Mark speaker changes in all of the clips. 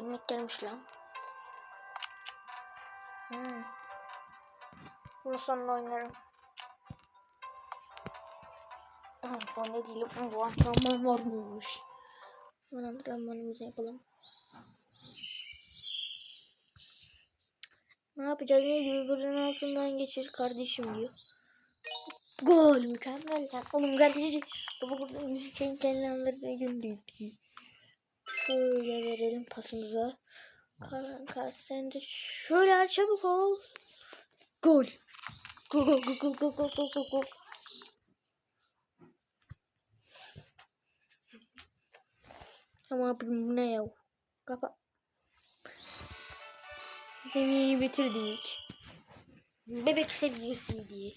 Speaker 1: Etkinlik gelmiş lan. Hmm. Bunu sonra oynarım. Bu ne değil bu antrenman varmış. Hemen antrenmanımızı yapalım. Ne yapacağız ne diyor? Birbirinin altından geçir kardeşim diyor. Gol mükemmel lan. Oğlum kaleci topu buradan ülkenin kenarlarına gönderdi şöyle verelim pasımıza. Karhan sen de şöyle çabuk ol. Gol. Gol gol gol gol gol gol gol gol. Ama bu ne ya? Kapa. Seni bitirdik. Bebek sevgisi diye.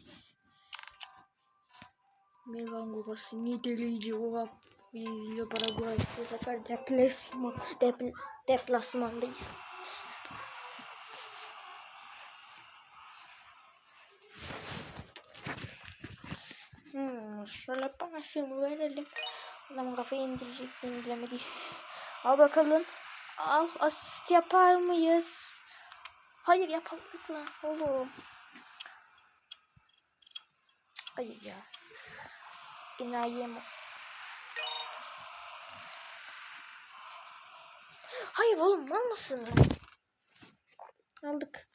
Speaker 1: Melvan babası niteleyici oha Bizle Paraguay bu sefer deplasman, depl deplasmandayız. Hmm, şöyle pasımı verelim. Adam kafayı indirecek indiremedi. Al bakalım. Al asist yapar mıyız? Hayır yapamadık lan oğlum. Hayır ya. İnayi Hayır oğlum mal mısın? Aldık.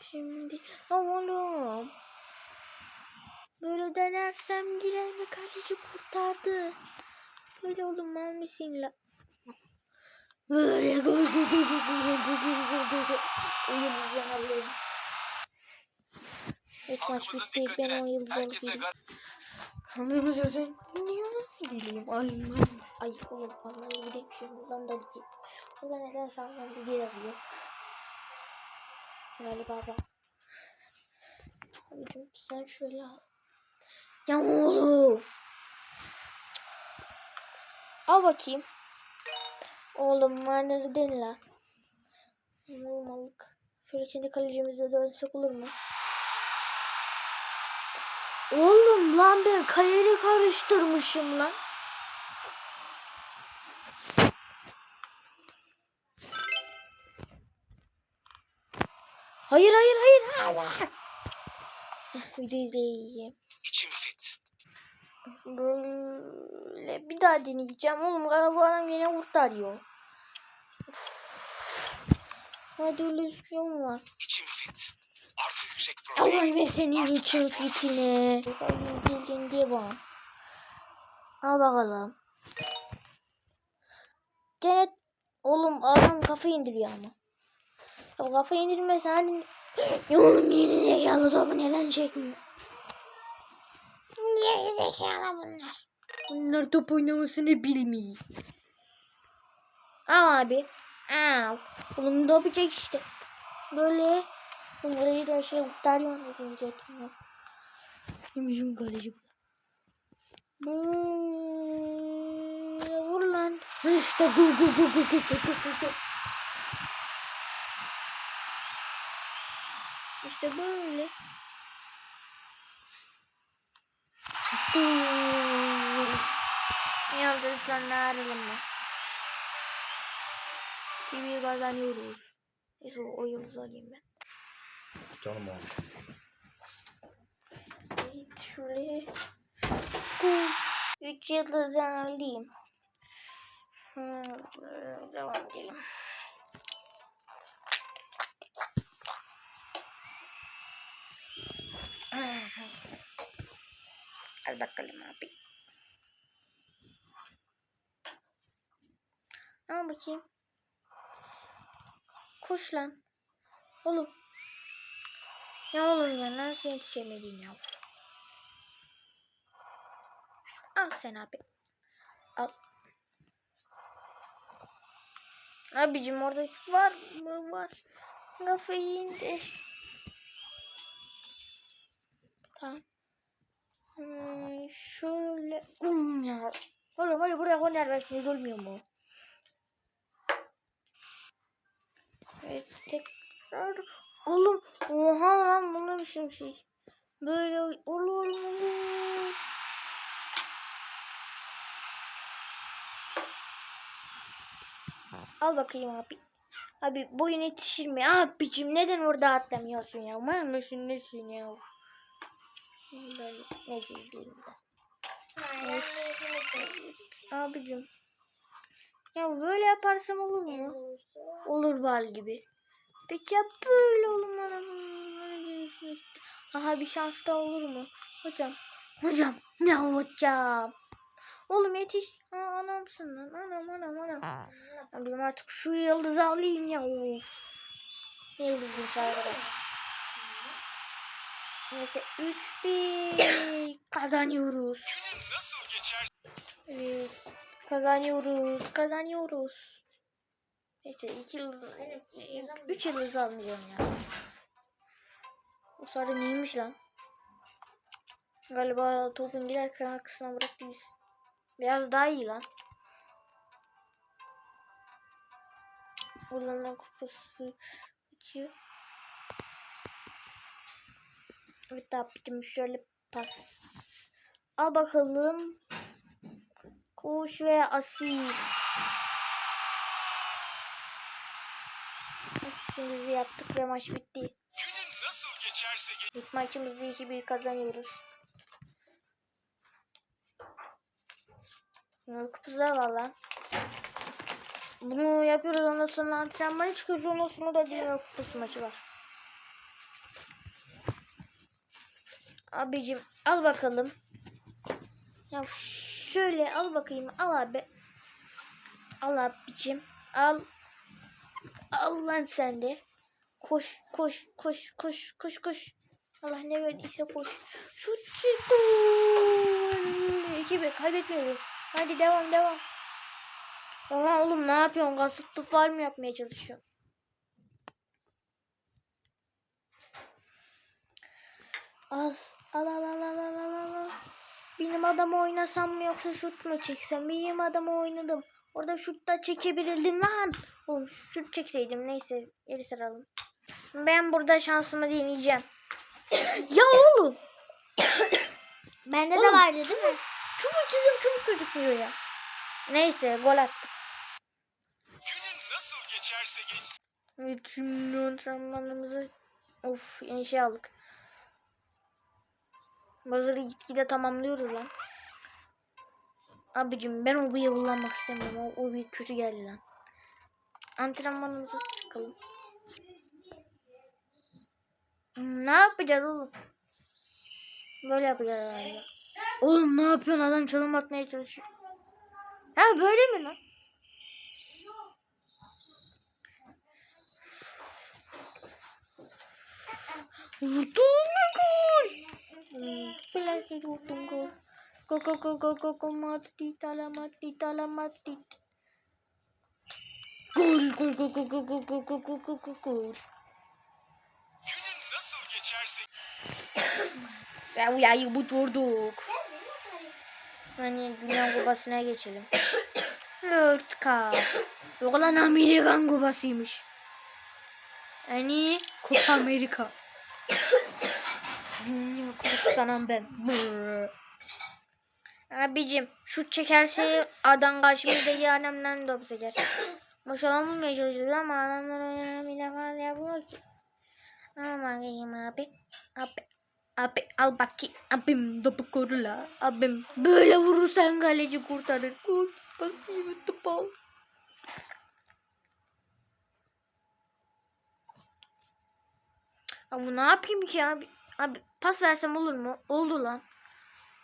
Speaker 1: Şimdi oğlum. Böyle denersem girer ve kaleci kurtardı. Böyle oğlum mal mısın la? Böyle gol gol gol gol gol gol gol gol gol. O yıldızdan alıyorum. Evet maç bitti. Ben o yıldız alıp Kanlarımız özen. Niye geleyim? Alman. Ay oğlum Almanya'ya gideyim şimdi buradan da gideyim. Burada neden sağlam bir geri alıyor. Galiba bak. Abicim sen şöyle al. Ya oğlum. Al bakayım. Oğlum manları den la. Normallik. Şöyle şimdi kalecimize dönsek olur mu? Oğlum lan ben kaleyi karıştırmışım lan. Hayır hayır hayır hayır. Videoyu izleyeyim.
Speaker 2: İçim fit.
Speaker 1: Böyle bir daha deneyeceğim. Oğlum galiba bu adam yine kurtarıyor. Hadi öyle bir şey var?
Speaker 2: İçim fit. Yüksek protein.
Speaker 1: Allah'ım ben senin için fitine. Geldin diye. Al bakalım. Gene oğlum adam kafa indiriyor ama. Ya kafa indirmese hadi. ya oğlum yeni zekalı topu neden çekmiyor? Niye zekalı bunlar? Bunlar top oynamasını bilmiyor. Al abi. Al. Oğlum topu çek işte. Böyle. Burayı da şey kurtarıyor anasını satayım. Yemişim kaleci. Böyle vur lan. İşte gu gu gu gu gu gu gu gu. İşte böyle. Yalnız sonra ayrılma. Şimdi kazanıyoruz. Neyse o yıldızı alayım ben.
Speaker 2: Canım oğlum.
Speaker 1: Üç yıldızı alayım. Hmm, devam edelim. Al bakalım abi. Al bakayım. Koş lan. Oğlum. Ya oğlum ya nasıl yetişemedin ya? Al sen abi. Al. Abicim orada var mı var? Kafayı indir. Tamam. Hmm, şöyle. Hmm, ya. Oğlum hadi buraya korner versiniz olmuyor mu? Evet tekrar. Oğlum oha lan bunlar bir şey. Böyle olur mu? Al bakayım abi. Abi boyun yetişir mi? Abicim neden orada atlamıyorsun ya? Var mısın nesin ya? Ben neyse izleyeyim de. Evet. Abicim. Ya böyle yaparsam olur mu? Olur var gibi. Peki ya böyle mı? Aha bir şans daha olur mu? Hocam. Hocam. Ne hocam? Oğlum yetiş. Ha, anamsın lan. Anam anam anam. Abim artık şu yıldızı alayım ya. Of. Ne yıldızmış arkadaş. Neyse 3-1 kazanıyoruz. Evet. Kazanıyoruz. Kazanıyoruz. Neyse 2 yıldız. 3 yıldız almayacağım ya. Bu sarı neymiş lan? Galiba topun giderken arkasına bıraktı biz. Biraz daha iyi lan. Buradan kupası açıyor. Evet abicim şöyle pas. Al bakalım. Koş ve asist. Asistimizi yaptık ve maç bitti. İlk maçımızda 2-1 kazanıyoruz. Var lan. Bunu yapıyoruz ondan sonra antrenmana çıkıyoruz ondan sonra da dünya kupası maçı var. Abicim al bakalım. Ya şöyle al bakayım al abi. Al abicim al. Al lan sen de. Koş koş koş koş koş koş. Allah ne verdiyse koş. Şut çıktı. 2-1 kaybetmiyorum. Hadi devam devam. Ama oğlum ne yapıyorsun? Kasıtlı faal mi yapmaya çalışıyorsun? Al. Al al al al al al al. al. Benim adamı oynasam mı yoksa şut mu çeksem? Benim adamı oynadım. Orada şut da çekebilirdim lan. Oğlum şut çekseydim neyse geri saralım. Ben burada şansımı deneyeceğim. ya oğlum.
Speaker 3: Bende
Speaker 1: Oğlum,
Speaker 3: de vardı değil mi?
Speaker 1: Çubuk çizim çubuk gözükmüyor ya. Neyse gol attım.
Speaker 2: Günün nasıl geçerse geçsin.
Speaker 1: Şimdi antrenmanımızı of şey aldık. Bazıları gitgide tamamlıyoruz lan. Abicim ben o bıyığı kullanmak istemiyorum. O, o kötü geldi lan. Antrenmanımıza çıkalım. Hmm, Ne yapacağız oğlum? Böyle yapacağız herhalde. Oğlum ne yapıyorsun? Adam çalım atmaya çalışıyor. Ha böyle mi lan? Ve gol. Hmm, Plastik vurdum gol. Go go go go go go matit ala matit ala matit. Gol gol gol gol gol gol gol gol gol gol gol Seviyayı vurduk. Hani Dünya Kupası'na geçelim. World Cup. Yok lan Amerikan Kupası'ymış. Yani Copa Amerika. Dünya Kupası sanan ben. Brrr. Abicim şut çekerse adam karşımızdaki adamdan top seker. Boş olmamaya çalışıyoruz ama adamlar oynamaya falan yapıyor ki. Aman diyeyim abi. Abi. Abi al bakayım. Abim topu koru la. Abim böyle vurursan kaleci kurtarır. Gol basıyor topu. Abi ne yapayım ki abi? Abi pas versem olur mu? Oldu lan.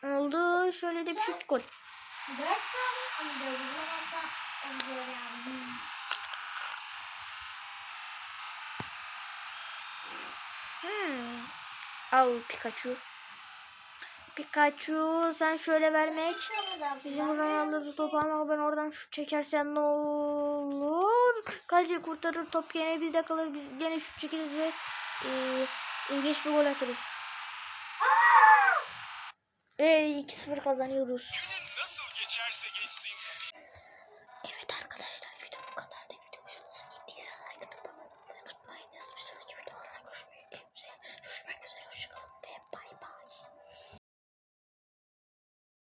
Speaker 1: Oldu. Şöyle de bir şut gol.
Speaker 3: Dört kaldı ama bulamazsa olacak yani.
Speaker 1: Hmm. Al Pikachu. Pikachu sen şöyle vermek. Bizim buradan yalnız topu ama ben oradan şut çekersen ne olur? Kaleci kurtarır top gene bizde kalır. Biz gene şut çekeriz ve e, ilginç bir gol atarız. Ee, 2-0 kazanıyoruz.